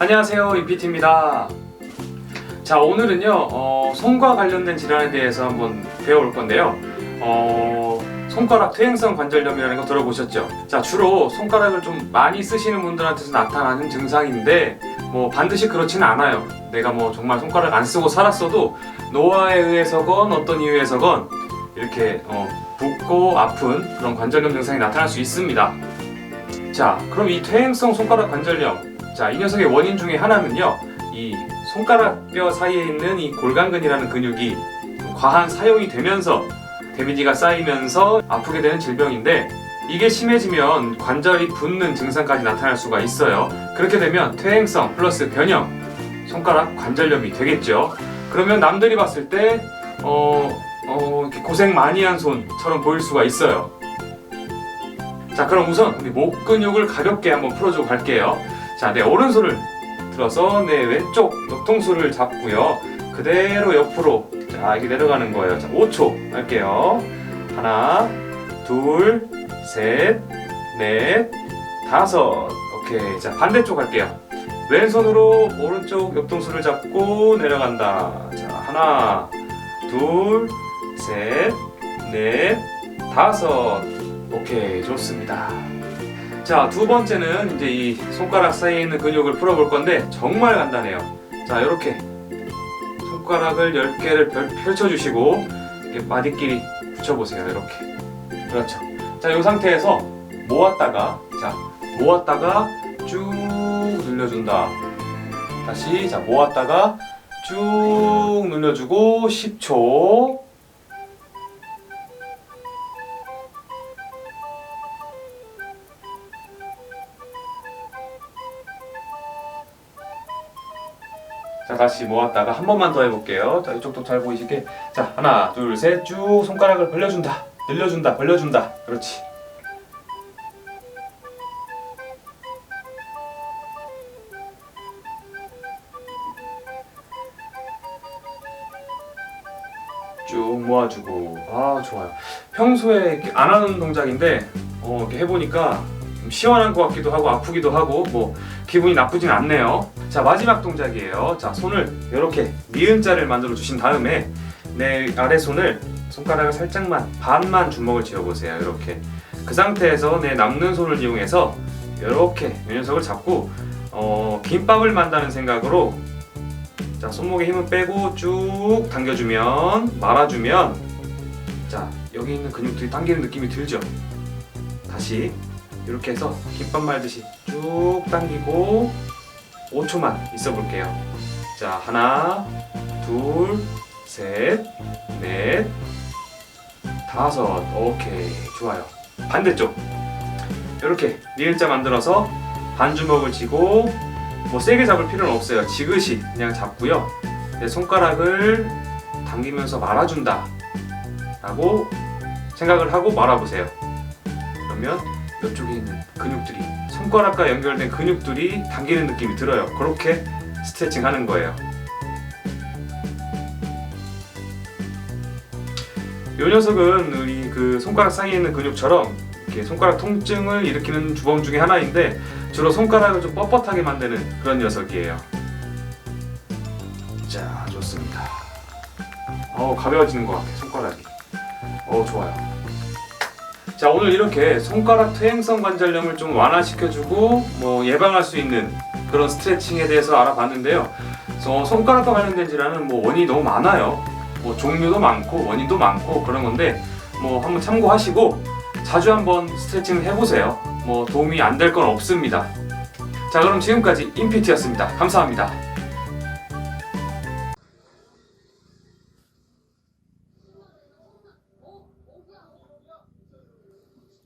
안녕하세요 인피티입니다. 자 오늘은요 어, 손과 관련된 질환에 대해서 한번 배워볼 건데요. 어, 손가락 퇴행성 관절염이라는 거 들어보셨죠? 자 주로 손가락을 좀 많이 쓰시는 분들한테서 나타나는 증상인데 뭐 반드시 그렇지는 않아요. 내가 뭐 정말 손가락 안 쓰고 살았어도 노화에 의해서건 어떤 이유에서건 이렇게 어, 붓고 아픈 그런 관절염 증상이 나타날 수 있습니다. 자 그럼 이 퇴행성 손가락 관절염 자, 이 녀석의 원인 중에 하나는요, 이 손가락 뼈 사이에 있는 이 골간근이라는 근육이 좀 과한 사용이 되면서 데미지가 쌓이면서 아프게 되는 질병인데 이게 심해지면 관절이 붓는 증상까지 나타날 수가 있어요. 그렇게 되면 퇴행성 플러스 변형, 손가락 관절염이 되겠죠. 그러면 남들이 봤을 때, 어, 어, 고생 많이 한 손처럼 보일 수가 있어요. 자, 그럼 우선 우리 목 근육을 가볍게 한번 풀어주고 갈게요. 자, 내 오른손을 들어서 내 왼쪽 옆통수를 잡고요. 그대로 옆으로 자, 이게 내려가는 거예요. 자, 5초 할게요. 하나, 둘, 셋, 넷, 다섯. 오케이. 자, 반대쪽 할게요. 왼손으로 오른쪽 옆통수를 잡고 내려간다. 자, 하나, 둘, 셋, 넷, 다섯. 오케이. 좋습니다. 자, 두 번째는 이제 이 손가락 사이에 있는 근육을 풀어볼 건데 정말 간단해요. 자, 이렇게 손가락을 10개를 펼쳐주시고 이렇게 마디끼리 붙여보세요. 이렇게. 그렇죠. 자, 이 상태에서 모았다가 자, 모았다가 쭉 늘려준다. 다시 자, 모았다가 쭉 늘려주고 10초 자 다시 모았다가 한 번만 더 해볼게요. 자 이쪽도 잘 보이시게 자 하나 둘 셋 쭉 손가락을 벌려준다 늘려준다 벌려준다 그렇지. 쭉 모아주고 아 좋아요. 평소에 안 하는 동작인데 어, 이렇게 해보니까 좀 시원한 것 같기도 하고 아프기도 하고 뭐 기분이 나쁘진 않네요. 자 마지막 동작이에요. 자 손을 이렇게 니은자를 만들어 주신 다음에 내 아래 손을 손가락을 살짝만 반만 주먹을 쥐어 보세요. 이렇게 그 상태에서 내 남는 손을 이용해서 이렇게 이 녀석을 잡고 어, 김밥을 만다는 생각으로 자 손목에 힘을 빼고 쭉 당겨주면 말아주면 자 여기 있는 근육들이 당기는 느낌이 들죠. 다시 이렇게 해서 김밥 말듯이 쭉 당기고 5초만 있어 볼게요. 자, 하나, 둘, 셋, 넷, 다섯. 오케이. 좋아요. 반대쪽. 이렇게 니은자 만들어서 반 주먹을 쥐고 뭐 세게 잡을 필요는 없어요. 지그시 그냥 잡고요. 내 손가락을 당기면서 말아준다. 라고 생각을 하고 말아보세요. 그러면 이쪽에 있는 근육들이 손가락과 연결된 근육들이 당기는 느낌이 들어요. 그렇게 스트레칭 하는 거예요. 이 녀석은 우리 그 손가락 사이에 있는 근육처럼 이렇게 손가락 통증을 일으키는 주범 중에 하나인데 주로 손가락을 좀 뻣뻣하게 만드는 그런 녀석이에요. 자, 좋습니다. 어, 가벼워지는 것 같아, 손가락이. 어, 좋아요. 자 오늘 이렇게 손가락 퇴행성 관절염을 좀 완화시켜주고 뭐 예방할 수 있는 그런 스트레칭에 대해서 알아봤는데요. 그래서 손가락과 관련된 질환은 뭐 원인이 너무 많아요. 뭐 종류도 많고 원인도 많고 그런 건데 뭐 한번 참고하시고 자주 한번 스트레칭을 해보세요. 뭐 도움이 안 될 건 없습니다. 자 그럼 지금까지 인피티였습니다. 감사합니다.